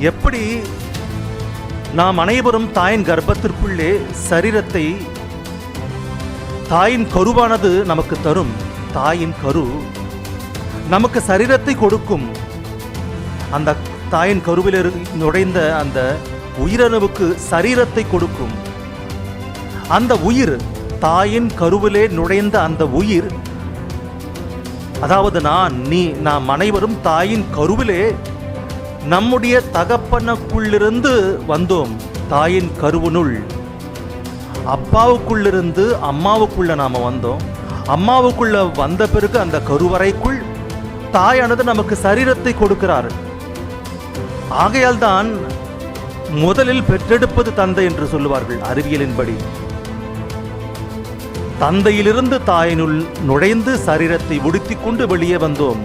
எப்படி நாம் அனைவரும் தாயின் கர்ப்பத்திற்குள்ளே சரீரத்தை தாயின் கருவானது நமக்கு தரும் தாயின் கரு நமக்கு சரீரத்தை கொடுக்கும். அந்த தாயின் கருவில் நுழைந்த அந்த உயிரணுவுக்கு சரீரத்தை கொடுக்கும். அந்த உயிர் தாயின் கருவிலே நுழைந்த அந்த உயிர் அதாவது நான் நீ நாம் அனைவரும் தாயின் கருவிலே நம்முடைய தகப்பனுக்குள்ளிருந்து வந்தோம் தாயின் கருவனுள். அப்பாவுக்குள்ளிருந்து அம்மாவுக்குள்ள நாம வந்தோம். அம்மாவுக்குள்ள வந்த பிறகு அந்த கருவறைக்குள் தாயானது நமக்கு சரீரத்தை கொடுக்கிறார். ஆகையால் தான் முதலில் பெற்றெடுப்பது தந்தை என்று சொல்லுவார்கள் அறிவியலின்படி. தந்தையிலிருந்து தாயினுள் நுழைந்து சரீரத்தை உடுத்திக் கொண்டு வெளியே வந்தோம்.